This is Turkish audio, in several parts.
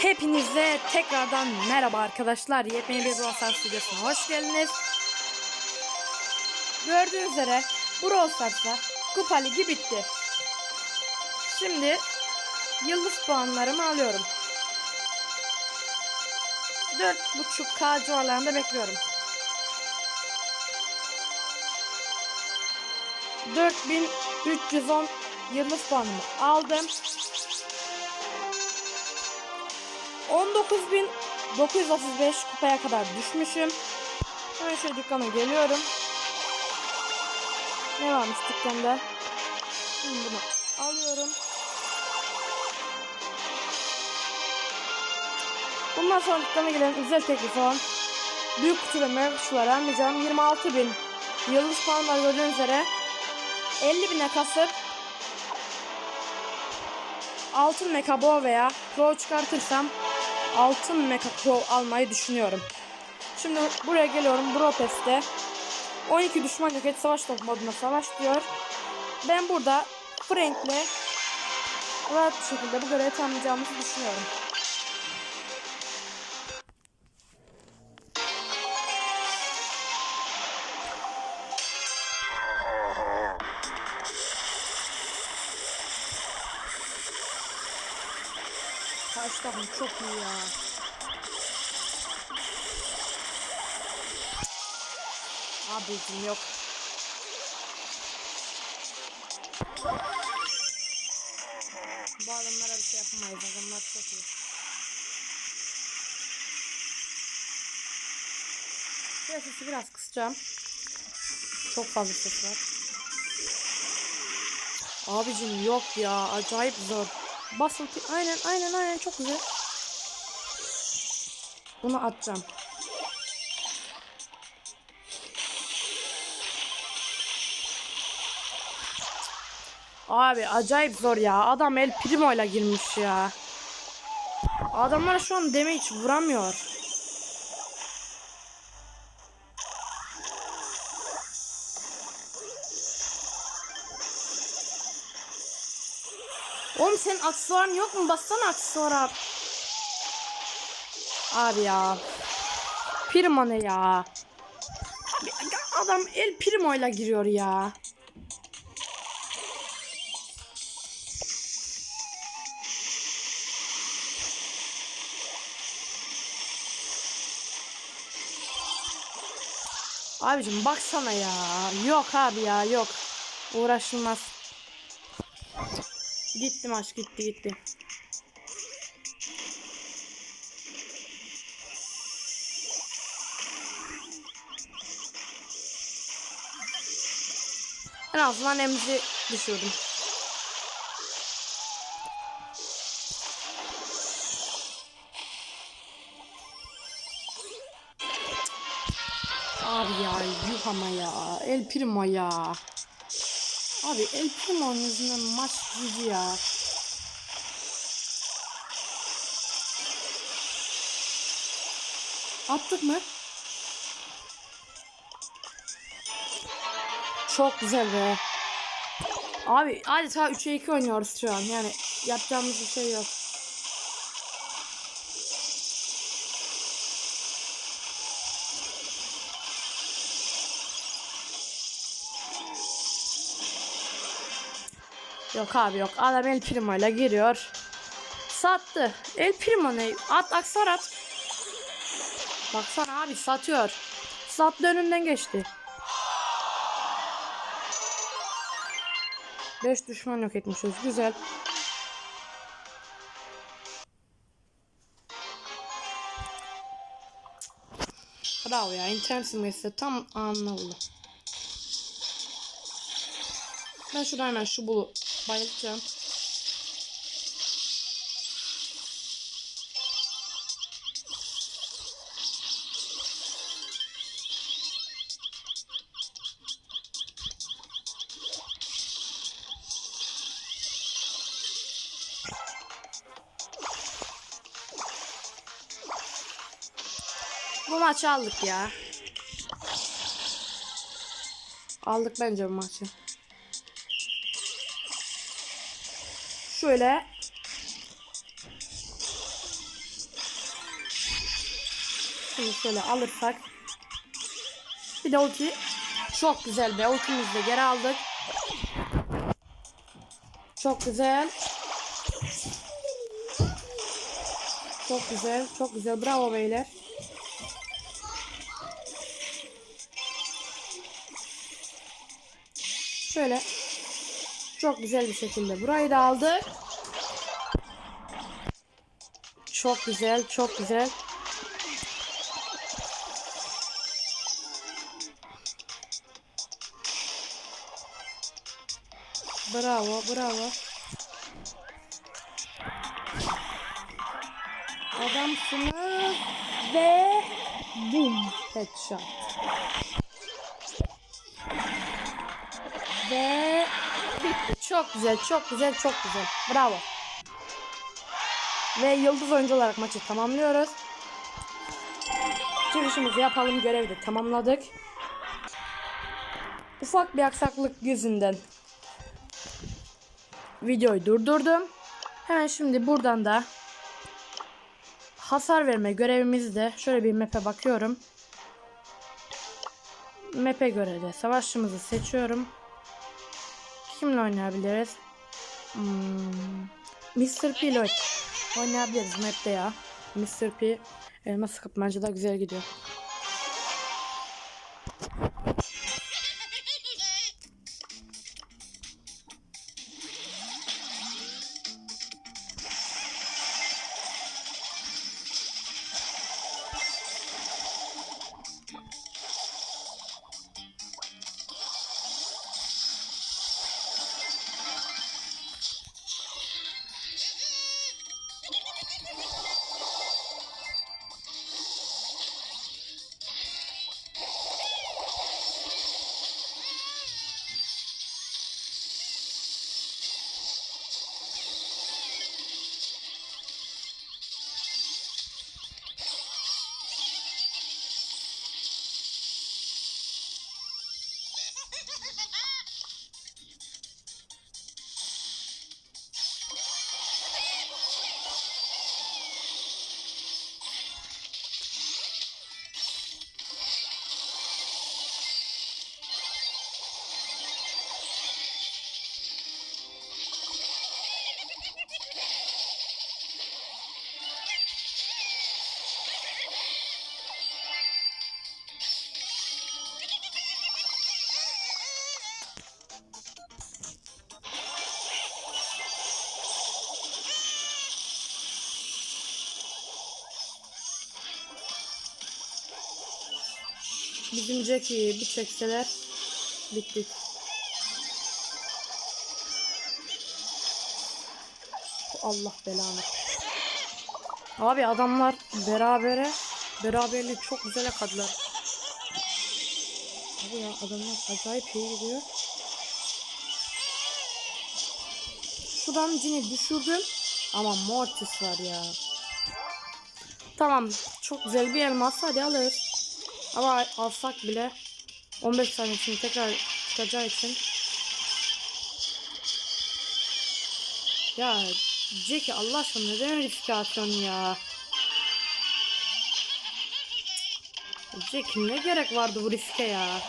Hepinize tekrardan merhaba arkadaşlar. Yepyeni bir Brawl Stars videosuna hoş geldiniz. Gördüğünüz üzere Brawl Stars'ta Kupa Ligi bitti. Şimdi yıldız puanlarımı alıyorum. 4.5k civarlarında bekliyorum. 4310 yıldız puanımı aldım. 19.935 kupaya kadar düşmüşüm. Hemen şöyle dükkana geliyorum. Ne varmış dükkanda? Şimdi bunu alıyorum. Bundan sonra dükkana gelen özel teklif olan büyük kutu ve mega kutuları almayacağım. 26.000 yıldız puanlar gördüğünüz üzere 50.000'e kasıp altın meka bo veya pro çıkartırsam altın meka pro almayı düşünüyorum. Şimdi buraya geliyorum Bro Pass'te 12 düşman yok et savaş top moduna savaş diyor. Ben burada Frank'le rahat bir şekilde bu görevi tamamlayacağımızı düşünüyorum. Karşı takım çok iyi ya. Abicim yok. Bu adamlara bir şey yapamayız. Adamlar çok iyi. Şuraya sesi biraz kısacağım. Çok fazla ses var. Abicim yok ya. Acayip zor. Basıltı. Aynen aynen aynen çok güzel. Bunu atacağım. Abi acayip zor ya. Adam El Primo ile girmiş ya. Adamlar şu an hiç vuramıyor. Aksesuarın yok mu? Bassana aksesuara. Abi ya. Primo ne ya? Adam El Primo ile giriyor ya. Abicim baksana ya. Yok abi ya yok. Uğraşılmaz. Gitti maç gitti gitti. En azından emzi düşürdüm. Abi ya yuh ama ya. El Primo ya. Abi El Primo'nun yüzünden maç gidiyor ya. Attık mı? Çok güzel be. Abi adeta 3'e 2 oynuyoruz şu an. Yani yapacağımız bir şey yok. Yok abi yok. Adam El Primo ile giriyor. Sattı. El Primo ne? At aksar at. Baksana abi satıyor. Sattı önünden geçti. 5 düşman yok etmişiz. Güzel. Bravo ya. internet simgesi tam anlamlı. Ben şuradan hemen şu bulu bayılacağım. Bu maçı aldık ya. Aldık bence bu maçı. Şöyle Şunu şöyle alırsak. Bir de ulti. Çok güzel be. Ultimizi de geri aldık. Çok güzel. Çok güzel. Çok güzel. Bravo beyler. Şöyle çok güzel bir şekilde burayı da aldık. Çok güzel, çok güzel. Bravo, bravo. Adamsınız ve boom headshot. Ve. Çok güzel, çok güzel, çok güzel. Bravo. Ve yıldız oyuncu olarak maçı tamamlıyoruz. Girişimizi yapalım görevi de tamamladık. Ufak bir aksaklık yüzünden videoyu durdurdum. Hemen şimdi buradan da hasar verme görevimizi de şöyle bir map'e bakıyorum. Map'e göre de savaşçımızı seçiyorum. Kimle oynayabiliriz? Hmm, Mr. P ile oynayabiliriz map'te ya. Mr. P elma sıkıp bence de güzel gidiyor. Bizim Jackie'yi bir çekseler bittik. Allah belanı. Abi adamlar berabere beraberliği çok güzel yakaladılar. Abi ya adamlar acayip iyi gidiyor. Şuradan cini düşürdüm. Ama Mortis var ya. Tamam. Çok güzel bir elmas. Hadi alırız. Ama alsak bile 15 saniye için tekrar çıkacağı için Ya Jackie Allah aşkına neden riske atıyorsun ya? Jackie ne gerek vardı bu riske ya?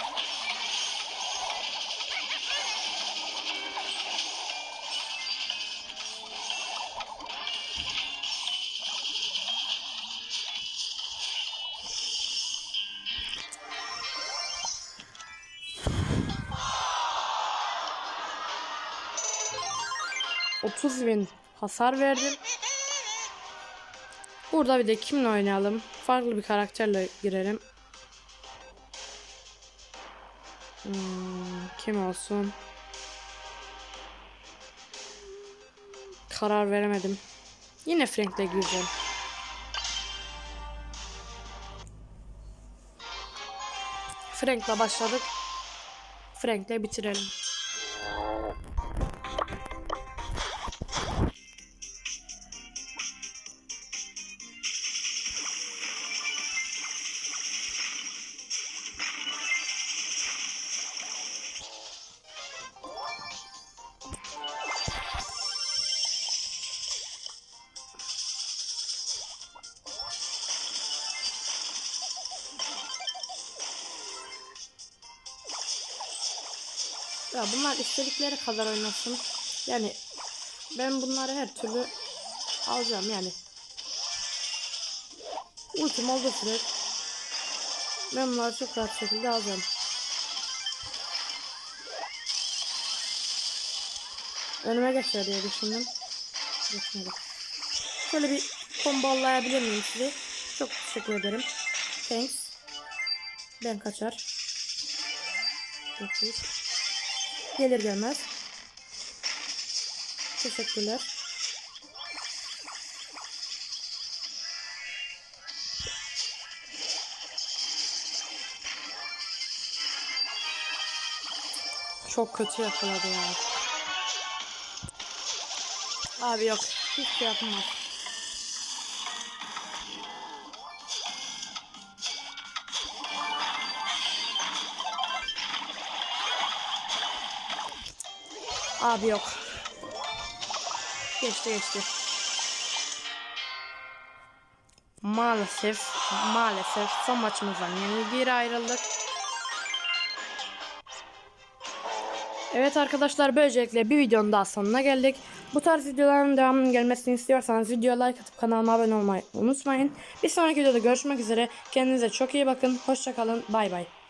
Otuz bin hasar verdim. Burada bir de kimle oynayalım? Farklı bir karakterle girelim. Hmm, kim olsun? Karar veremedim. Yine Frank'le gireceğim. Frank'la başladık. Frank'le bitirelim. Ya bunlar istedikleri kadar oynasın. Yani ben bunları her türlü alacağım yani. Ultim olduğu sürece ben bunları çok rahat şekilde alacağım. Önüme geçer diye düşündüm. Geçmedi. Şöyle bir kombollayabilir miyim sizi? Çok teşekkür ederim. Thanks. Ben kaçar. Dokuz. Gelir gelmez. Teşekkürler. Çok kötü yakaladı ya. Abi yok. Hiç şey yapamaz. Abi yok. Geçti geçti. Maalesef, maalesef son maçımızdan yenilgiyle ayrıldık. Evet arkadaşlar böylelikle bir videonun daha sonuna geldik. Bu tarz videoların devamının gelmesini istiyorsanız videoya like atıp kanalıma abone olmayı unutmayın. Bir sonraki videoda görüşmek üzere. Kendinize çok iyi bakın. Hoşçakalın. Bay bay.